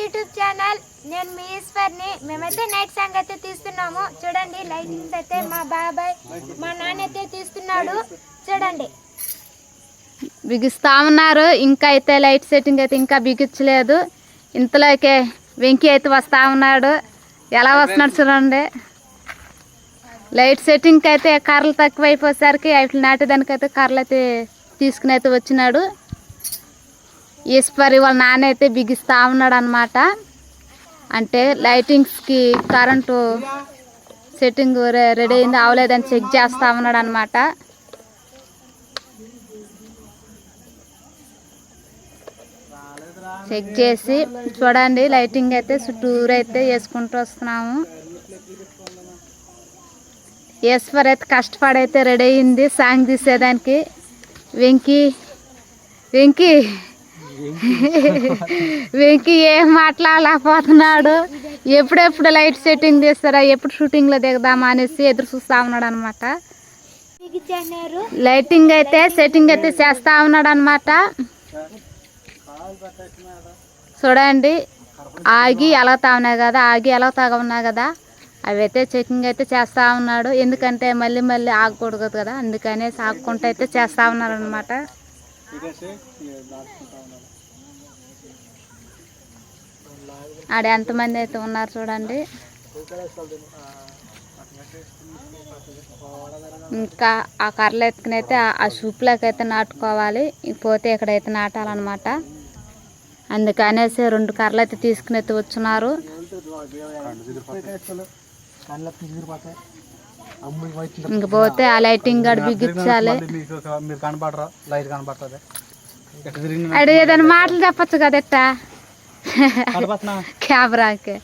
YouTube channel. నేను మీ ఈశ్వర్ని. మేమైతే night song అయితే తీస్తున్నాము. చూడండి లైటింగ్స్ అయితే మా బాబాయ్ మా నాన్న అయితే తీస్తున్నాడు. చూడండి. బిగిస్తా ఉన్నారు. ఇంకా అయితే లైట్ సెట్టింగ్ అయితే ఇంకా బిగించలేదు ఇంతలోకే వెంకీ అయితే వస్తా ఉన్నాడు. ఎలా వస్తున్నాడు చూడండి. లైట్ సెట్టింగ్కి అయితే కర్రలు తక్కువ అయిపోయేసరికి అవి నాటేదానికి అయితే కర్రలు అయితే తీసుకుని అయితే వచ్చినాడు. ఈశ్వరి వాళ్ళ నాన్న అయితే బిగిస్తా ఉన్నాడు అనమాట అంటే లైటింగ్స్కి కరెంటు సెట్టింగ్ రెడీ అయింది అవలేదని చెక్ చేస్తా ఉన్నాడు అనమాట చెక్ చేసి చూడండి లైటింగ్ అయితే చుట్టూరు అయితే వేసుకుంటూ వస్తున్నాము. ఈశ్వర్ అయితే కష్టపడైతే రెడీ అయింది సాంగ్ తీసేదానికి. వెంకీ వెంకీ! వెంకీ ఏం మాట్లాడలేకపోతున్నాడు? ఎప్పుడెప్పుడు లైట్ సెట్టింగ్ తీస్తారా ఎప్పుడు షూటింగ్లో దిగదామా అనేసి ఎదురు చూస్తా ఉన్నాడు అనమాట లైటింగ్ అయితే సెట్టింగ్ అయితే చేస్తా ఉన్నాడు అనమాట చూడండి ఆగి ఎలగతా ఉన్నాయి కదా ఆగి ఎలగతాగా ఉన్నాయి కదా అవి అయితే చెకింగ్ అయితే చేస్తా ఉన్నాడు. ఎందుకంటే మళ్ళీ మళ్ళీ ఆగకూడదు కదా అందుకనే ఆగకుండా అయితే చేస్తా అనమాట ఆడ ఎంతమంది అయితే ఉన్నారు చూడండి. ఇంకా ఆ కర్రలు ఎత్తుకుని అయితే ఆ- ఆ సూప్లోకి అయితే నాటుకోవాలి. పోతే ఇక్కడైతే నాటాలన్నమాట. అందుకనేసి రెండు కర్రలు అయితే తీసుకుని అయితే వచ్చున్నారు ఇంక పోతే ఆ లైటింగ్ గడి బిగించాలి. మీరు లైట్ అడు ఏదైనా మాటలు చెప్పచ్చు కదా ఇట్ట కనపడుతున్నా. కెమెరాకి.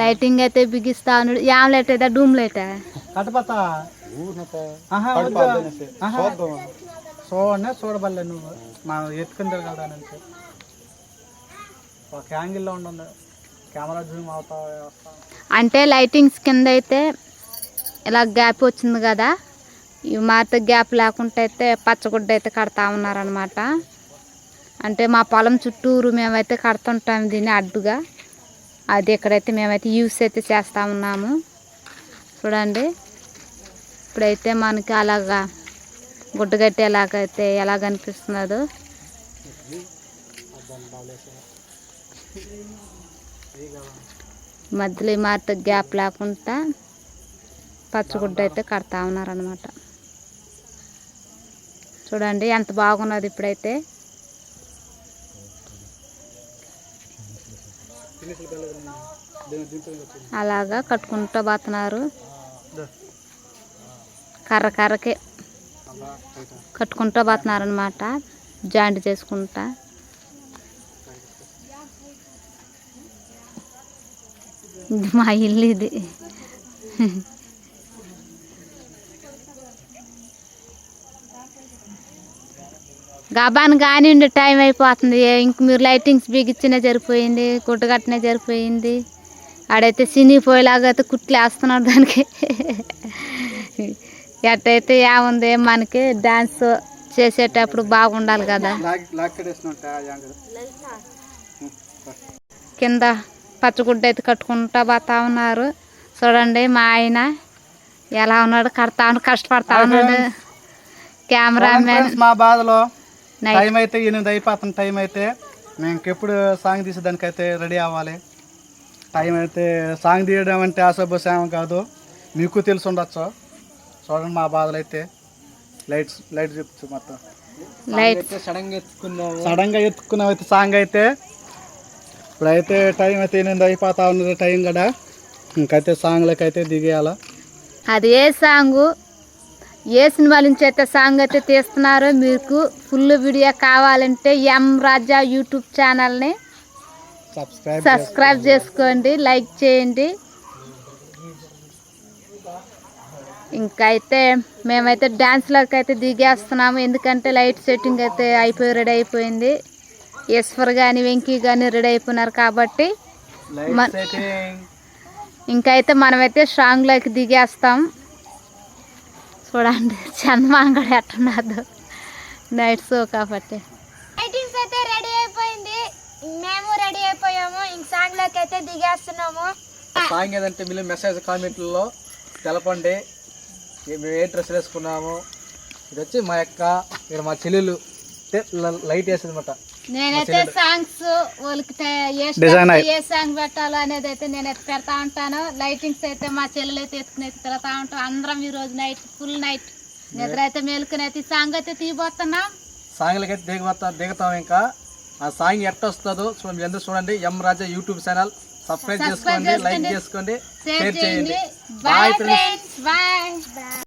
లైటింగ్ అయితే బిగిస్తా ఉన్నాడు యామ్ లైట్ అయితే డూమ్ లైట్. చూడనే చూడబల్లే నువ్వు. మా ఎత్తుకుని తిరగలదానంటే ఒక యాంగిల్లో ఉండదు. అంటే లైటింగ్స్ కింద అయితే ఇలా గ్యాప్ వచ్చింది కదా ఈ మాత గ్యాప్ లేకుండా అయితే పచ్చగుడ్డ అయితే కడతా ఉన్నారనమాట అంటే మా పొలం చుట్టూరు మేమైతే కడుతుంటాం దీన్ని అడ్డుగా. అది ఇక్కడైతే మేమైతే యూస్ అయితే చేస్తూ ఉన్నాము. చూడండి. ఇప్పుడైతే మనకి అలాగా గుడ్డగట్టి ఎలాగైతే ఎలా కనిపిస్తున్నదో. మధ్యలో ఈ మాత గ్యాప్ లేకుండా పచ్చగుడ్డ అయితే కడతా ఉన్నారనమాట చూడండి ఎంత బాగున్నది ఇప్పుడైతే. అలాగా కట్టుకుంటూ పోతున్నారు. కర్ర కర్రకే కట్టుకుంటూ పోతున్నారు అనమాట జాయింట్ చేసుకుంటా. మా ఇల్లు ఇది. గబాన్ కానీ టైం అయిపోతుంది. ఇంక మీరు లైటింగ్స్ బిగించినా సరిపోయింది గుడ్డ కట్టినా సరిపోయింది ఆడైతే సినిపోయేలాగా అయితే కుట్లు వేస్తున్నాడు దానికి. ఎట్టయితే ఏముంది మనకి డాన్స్ చేసేటప్పుడు బాగుండాలి కదా. కింద పచ్చగుడ్డ అయితే కట్టుకుంటా పోతా ఉన్నారు. చూడండి మా ఆయన ఎలా ఉన్నాడు కడతా ఉన్నాడు కష్టపడతా ఉన్నాడు. కెమెరామెన్ ఫ్రెండ్స్, మా బాధలో టైం అయితే ఎనిమిది అయిపోతుంది టైం అయితే. మేము ఇంకెప్పుడు సాంగ్ తీసేదానికి అయితే రెడీ అవ్వాలి. టైం అయితే సాంగ్ తీయడం అంటే అసభ్యసేమ కాదు మీకు తెలిసి ఉండొచ్చు. చూడండి మా బాధలు అయితే. లైట్స్ లైట్ చూపించు మొత్తం. లైట్. సడన్గా ఎత్తుకున్నాం అయితే సాంగ్ అయితే. ఇప్పుడైతే టైం అయితే ఎనిమిది అయిపోతా ఉన్నది టైం కూడా ఇంకైతే సాంగ్లకి అయితే దిగేయాల. అది ఏ సాంగు? ఏ సినిమా నుంచి అయితే సాంగ్ అయితే తీస్తున్నారో మీకు ఫుల్ వీడియో కావాలంటే ఎం రాజా యూట్యూబ్ ఛానల్ని సబ్స్క్రైబ్ సబ్స్క్రైబ్ చేసుకోండి. లైక్ చేయండి. ఇంకా అయితే మేమైతే డ్యాన్స్లోకి అయితే దిగేస్తున్నాము ఎందుకంటే లైట్ సెట్టింగ్ అయితే అయిపోయి రెడీ అయిపోయింది. ఈశ్వర్ కానీ వెంకీ కానీ రెడీ అయిపోయినారు కాబట్టి ఇంకైతే మనమైతే స్ట్రాంగ్లోకి దిగేస్తాం. చూడండి చందమాంగడు ఎట్టున్నదో. నైట్ షో కాబట్టి. లైటింగ్స్ అయితే రెడీ అయిపోయింది. మేము రెడీ అయిపోయాము. ఇంక సాంగ్లోకి అయితే దిగేస్తున్నాము. సాంగ్ ఏదంటే మీరు మెసేజ్ కామెంట్లలో తెలపండి. మేము ఏ డ్రెస్ వేసుకున్నాము. ఇది వచ్చి మా యొక్క ఇక్కడ మా చెల్లెలు. లైట్ వేసేది అనమాట నేనైతే సాంగ్స్ వాళ్ళకి ఏ సాంగ్ పెట్టాలో అనేది అయితే నేనైతే పెడతా ఉంటాను. లైటింగ్స్ అయితే మా చెల్లెలు అయితే ఎత్తుకుని అయితే తిరుగుతా ఉంటాం. అందరం ఈ రోజు నైట్ ఫుల్ నైట్. నిద్ర అయితే మేలుకుని అయితే సాంగ్ అయితే తీయబోతున్నాం. సాంగ్లకి అయితే దిగబోతా దిగుతాం ఇంకా. ఆ సాంగ్ ఎట్ట వస్తుందో చూడండి మీరు అందరూ చూడండి. M Raja YouTube channel. Subscribe చేసుకోండి లైక్ చేసుకోండి, షేర్ చేయండి. Bye friends bye